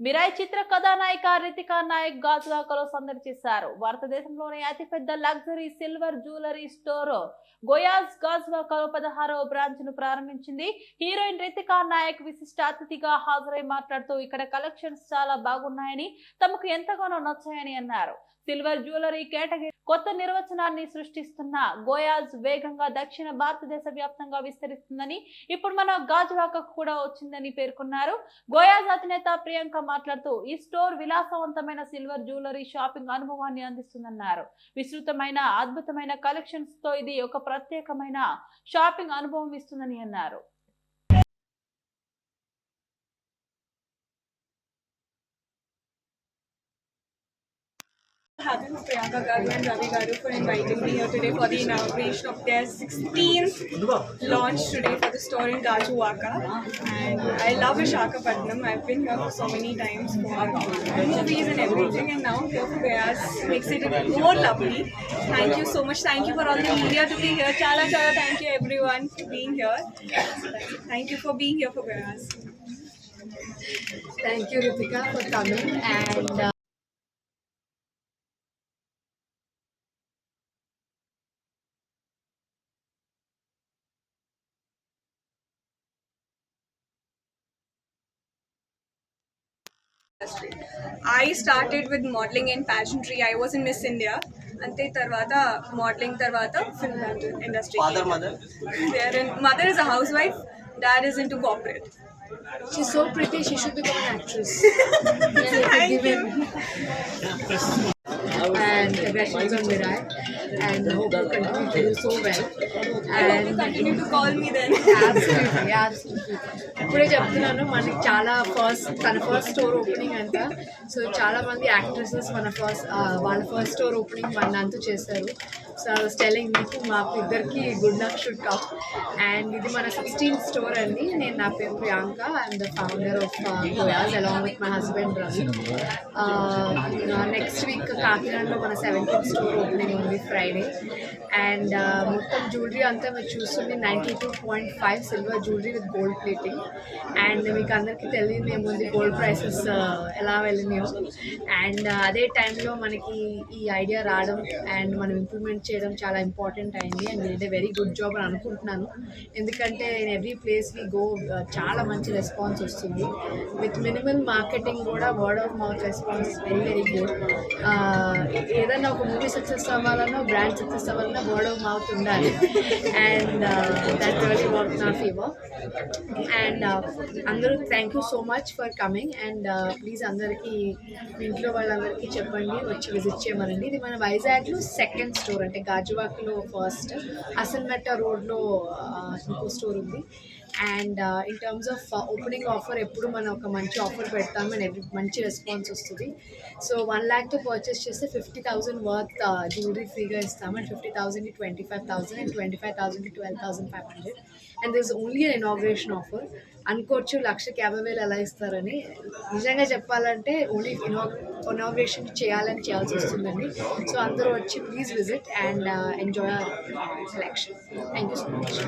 మిరాయి చిత్ర కథానాయిక రితికా నాయక్ గాజువాకలో సందడి చేశారు. భారతదేశంలోని అతిపెద్ద luxury silver jewellery store Goyas గాజువాకలో పదహారవ బ్రాంచ్ను ప్రారంభించింది. హీరోయిన్ రితికా నాయక్ విశిష్ట అతిథిగా హాజరై మాట్లాడుతూ ఇక్కడ కలెక్షన్స్ చాలా బాగున్నాయని తమకు ఎంతగానో నచ్చాయని అన్నారు. సిల్వర్ జ్యువెలరీ కేటగిరీ కొత్త నిర్వచనాన్ని సృష్టిస్తున్న గోయాజ్ వేగంగా దక్షిణ భారతదేశ వ్యాప్తంగా విస్తరిస్తుందని ఇప్పుడు మన గాజువాకకు కూడా వచ్చిందని పేర్కొన్నారు. గోయాజ్ అధినేత ప్రియాంక మాట్లాడుతూ ఈ స్టోర్ విలాసవంతమైన సిల్వర్ జ్యువెలరీ షాపింగ్ అనుభవాన్ని అందిస్తుందన్నారు. విస్తృతమైన అద్భుతమైన కలెక్షన్స్తో ఇది ఒక ప్రత్యేకమైన షాపింగ్ అనుభవం ఇస్తుందని అన్నారు. Happy for Priyanka Garu and Ravi Garu for inviting me here today for the inauguration of their 16th launch today for the store in Gajuwaka. And I love Vishakhapatnam. I've been here so many times for movies and everything, and now here for makes it even more lovely. Thank you so much. Thank you for all the media to be here. Chala chala. Thank you everyone for being here. Thank you for being here for Gayas. Thank you, Ritika, for coming. And uh, I started with modeling and pageantry. I was in Miss India. అంతే తర్వాత modelling తర్వాత film industry father mother mother is a housewife dad is in to cooperate she's so pretty, she should become an actress. Thank you. And congratulations on Mirai. And hope you continue to do so well. And continue to call me then absolutely, absolutely. ఇప్పుడే చెప్తున్నాను మనకి చాలా first తన first store opening అంట so చాలా మంది actresses మన first వాళ్ళ ఫస్ట్ స్టోర్ ఓపెనింగ్ మన అంతా చేశారు. సో ఐ వాస్ టెలింగ్ మీకు మాకు ఇద్దరికి గుడ్ లక్ షుడ్ కప్ అండ్ ఇది మన సిక్స్టీన్ స్టోర్ అండి. నేను నా పేరు Priyanka. I'm the founder of Goyas along with my husband Ravi next week కాకినాడలో మన సెవెంటీన్ స్టోర్ ఓపెనింగ్ ఉంది ఫ్రైడే. అండ్ మొత్తం జ్యువెలరీ అంతా మీరు చూస్తుంది ninety two point five silver jewellery with gold plating. And మీకు అందరికీ తెలియదు ఏముంది గోల్డ్ ప్రైసెస్ ఎలా వెళ్ళినాయో. అండ్ అదే టైంలో మనకి ఈ ఐడియా రావడం అండ్ మనం ఇంప్రూవ్మెంట్ చేయడం చాలా ఇంపార్టెంట్ అయింది. అండ్ నేనైతే వెరీ గుడ్ జాబ్ అని అనుకుంటున్నాను. ఎందుకంటే in every place we go చాలా మంచి రెస్పాన్స్ వస్తుంది. విత్ మినిమల్ మార్కెటింగ్ కూడా word of mouth response very very good ఏదైనా ఒక మూవీ సక్సెస్ అవ్వాలన్నా బ్రాండ్ సక్సెస్ అవ్వాలన్నా వర్డ్ ఆఫ్ మౌత్ ఉండాలి. అండ్ దట్ రియలీ వర్క్ నా ఫీవర్ అండ్ అందరూ thank you so much for coming and please అందరికీ ఇంట్లో వాళ్ళందరికీ చెప్పండి వచ్చి విజిట్ చేయమనండి. ఇది మన వైజాగ్లో సెకండ్ స్టోర్ అంటే గాజువాక్లో ఫస్ట్ అసన్మెట్ట రోడ్లో uh, ఇంకో స్టోర్ ఉంది. And in terms of opening offer ఎప్పుడు మనం ఒక మంచి ఆఫర్ పెడతాం అండ్ ఎవ్రీ మంచి రెస్పాన్స్ వస్తుంది. సో వన్ ల్యాక్తో పర్చేస్ చేస్తే ఫిఫ్టీ థౌసండ్ వర్త్ జ్యువెలరీ ఫ్రీగా ఇస్తాం and fifty థౌసండ్కి twenty five thousand and twenty five థౌసండ్కి twelve thousand five hundred and this only an inauguration offer అనుకోవచ్చు లక్షకి యాభై వేలు ఎలా ఇస్తారని నిజంగా చెప్పాలంటే ఓన్లీ ఇనో ఇనాగ్రేషన్ చేయాలని చేయాల్సి వస్తుందండి. సో అందరూ వచ్చి please visit and enjoy selection thank you so much